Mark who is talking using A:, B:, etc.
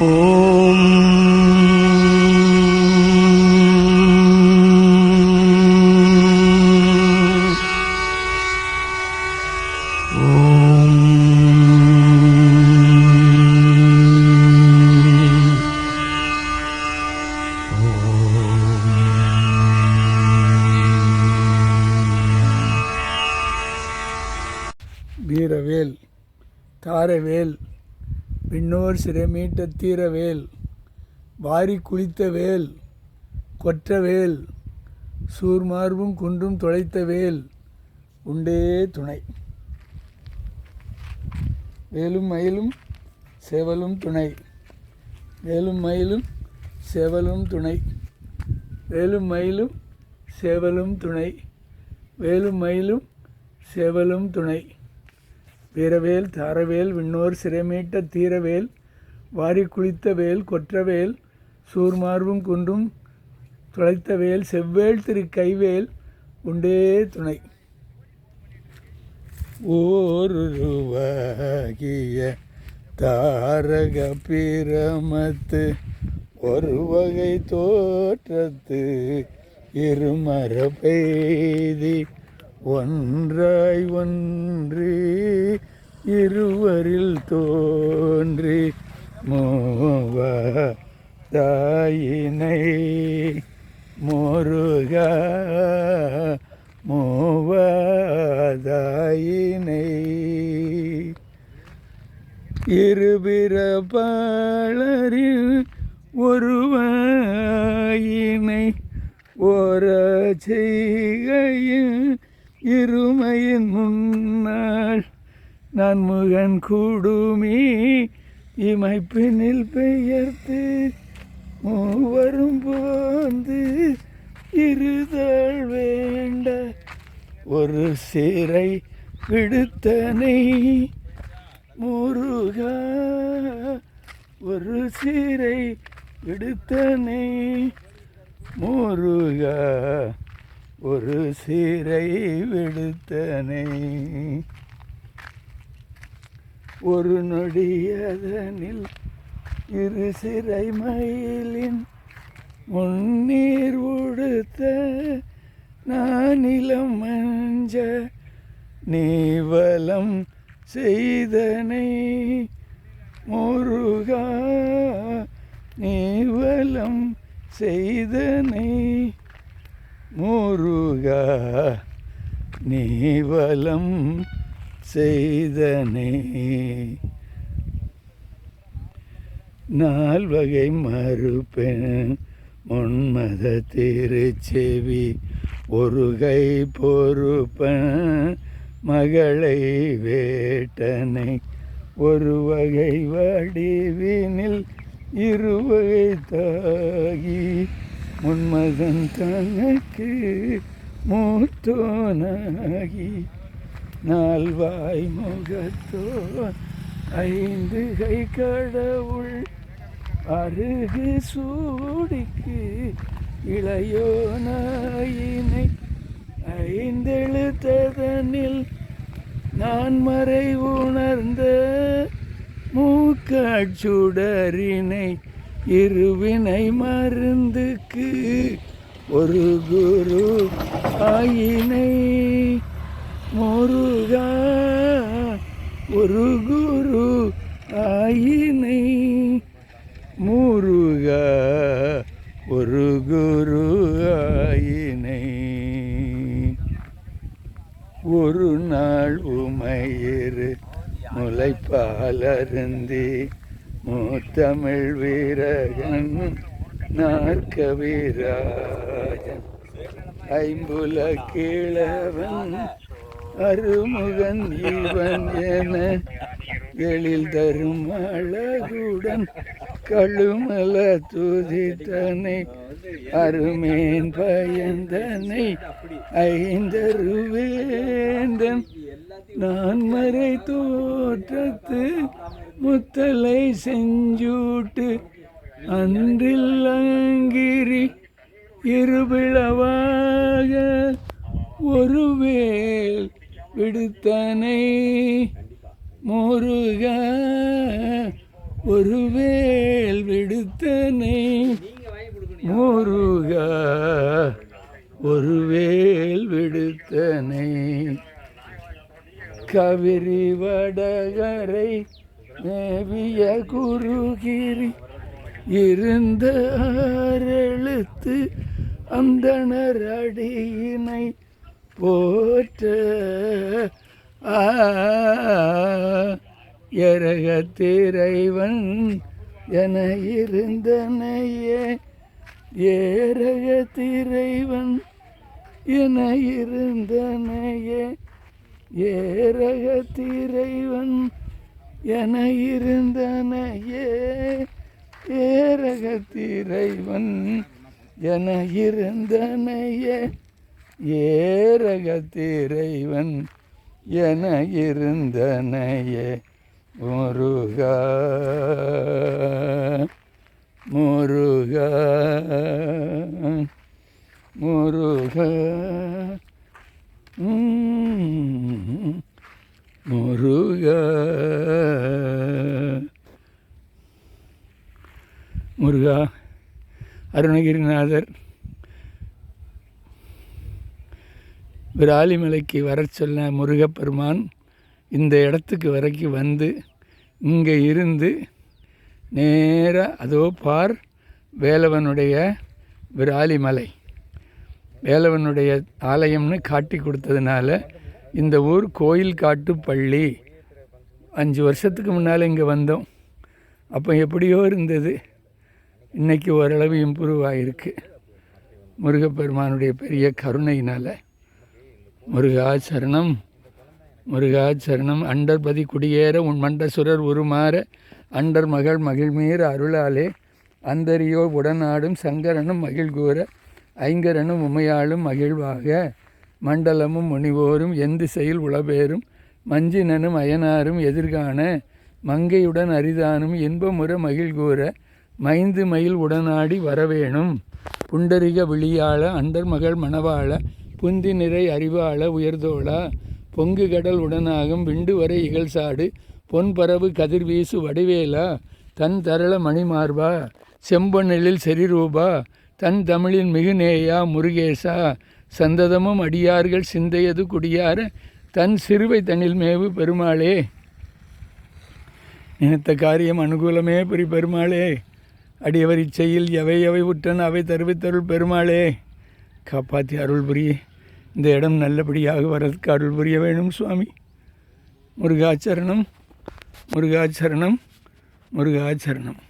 A: ஓம் ஓம்.
B: வீரவேல் தாரவேல் விண்ணோர் சிறைமீட்ட தீரவேல் வாரி குளித்த வேல் கொற்றவேல் சூர்மார்பும் குன்றும் தொலைத்த வேல் உண்டே துணை. வேலும் மயிலும் சேவலும் துணை. வேலும் மயிலும் சேவலும் துணை. வேலும் மயிலும் சேவலும் துணை. வேலும் மயிலும் சேவலும் துணை. பேரவேல் தாரவேல் விண்ணோர் சிறைமீட்ட தீரவேல் வாரி குளித்த வேல் கொற்றவேல் சூர்மார்பும் குன்றும் துளைத்த வேல் செவ்வேல் திரு கைவேல் உண்டே துணை. ஓருருவாகிய தாரக பிரமத்து ஒரு வகை தோற்றத்து இருமர பெய்தி ஒன்றாய் ஒன்று இருவரில் தோன்றி மூவ தாயினை முருகா மூவதாயினை. இருபிறப்பாளரில் ஒருவாயினை ஓர செய்கையில் இருமையின் முன்னாள் நான் முகன் கூடுமி இமைப்பினில் பெயர்த்து மூவரும் போந்து இருதாள் வேண்ட ஒரு சிறை விடுத்தனை. முருகா ஒரு சிறை விடுத்தனை. முருகா ஒரு சீரை விடுத்தனை. ஒரு நொடியதனில் இரு சிறை மயிலின் முன்னீர் உடுத்த நானிலம் மஞ்ச நீவலம் செய்தனை. முருகா நீவலம் செய்தனை. முருகா நீவலம் செய்தனே. நால்வகை மறுப்பெண் முன்மத திருச்செவி ஒரு கை பொறுப்பன் மகளை வேட்டனை. ஒரு வகை வடிவினில் இருவகை தாகி முன்மகன் தனக்கு மூத்தோனாகி நால்வாய் முகத்தோ ஐந்து கை கடவுள் அருகு சூடிக்கு இளையோனாயினை ஐந்தெழுத்ததனில் நான் மறை உணர்ந்த மூக்காட்சுடரினை இருவினை மருந்துக்கு ஒரு குரு ஆயினை. முருகா ஒரு குரு ஆயினை. முருகா ஒரு குரு ஆயினை. ஒரு நாள் உமையிரு முளைப்பாலருந்தி மூத்தமிழ் வீரகன் நாற்க வீராஜன் ஐம்புல கிழவன் அருமுகன் இவன் என எழில் தரும் அழகுடன் கழுமல துதித்தனை அருமேன் பயந்தனை ஐந்தருவேந்தன். நான் மறை தோற்றத்து முத்தலை செஞ்சூட்டு அன்றில் அங்கிரி இருபிளவாக ஒருவேல் விடுத்தனை முருக ஒருவேல் விடுத்தனை முருக ஒருவேல் விடுத்தனை கவிரி வடகரை மேவிய குருகிரி இருந்த ஆறெழுத்து அந்தனர் அடியினை போற்ற. ஆ எரகத்திரைவன் என இருந்தனையே ஏரகத்திரைவன் என இருந்தனையே ஏரகத்திரைவன் என இருந்தனையே ஏரகத்திரைவன் என இருந்தனையே ஏரகத்திரைவன் என இருந்தனையே முருகா முருகா முருகா ம், முருகா முருகா அருணகிரிநாதர். விராலிமலைக்கு வர சொன்ன முருகப்பெருமான் இந்த இடத்துக்கு வரைக்கும் வந்து இங்கே இருந்து நேராக அதோ பார் வேலவனுடைய விராலிமலை. வேலவனுடைய ஆலயம்னு காட்டி கொடுத்ததுனால இந்த ஊர் கோயில் காட்டு பள்ளி. அஞ்சு வருஷத்துக்கு முன்னால் இங்கே வந்தோம். அப்போ எப்படியோ இருந்தது. இன்றைக்கி ஓரளவு இம்ப்ரூவ் ஆகிருக்கு முருகப்பெருமானுடைய பெரிய கருணையினால் முருகாச்சரணம் முருகாச்சரணம் அண்டர்பதி குடியேற உன் மண்டசுரர் உருமாற அண்டர் மகள் மகிழ்மீர் அருளாலே அந்தரியோ உடனாடும் சங்கரனும் மகிழ்கூற ஐங்கரனும் உமையாளும் மகிழ்வாக மண்டலமும் முனிவோரும் எந்து செயல் உளபேரும் மஞ்சினனும் அயனாரும் எதிர்காண மங்கையுடன் அரிதானும் இன்பமுற மகிழ்கூற மைந்து மயில் உடனாடி வரவேணும். புண்டரிக விழியாள அண்டர் மகள் மணவாள புந்தி நிறை அறிவாள உயர்தோளா பொங்கு கடல் உடனாகும் விண்டு வரை இகழ்சாடு பொன்பரவு கதிர்வீசு வடிவேலா தன் தரள மணிமார்பா செம்பொன்னிலில் செரிரூபா தன் தமிழின் மிகுநேயா முருகேசா சந்ததமும் அடியார்கள் சிந்தையது குடியார தன் சிறுவை தனில் மேவு பெருமாளே. நினைத்த காரியம் அனுகூலமே புரி பெருமாளே. அடியவர் இச்சையில் எவை எவை உற்றன் அவை தருவித்தருள் பெருமாளே. காப்பாற்றி அருள் புரிய. இந்த இடம் நல்லபடியாக வரதுக்கு அருள் புரிய வேணும் சுவாமி. முருகாச்சரணம் முருகாச்சரணம் முருகாச்சரணம்.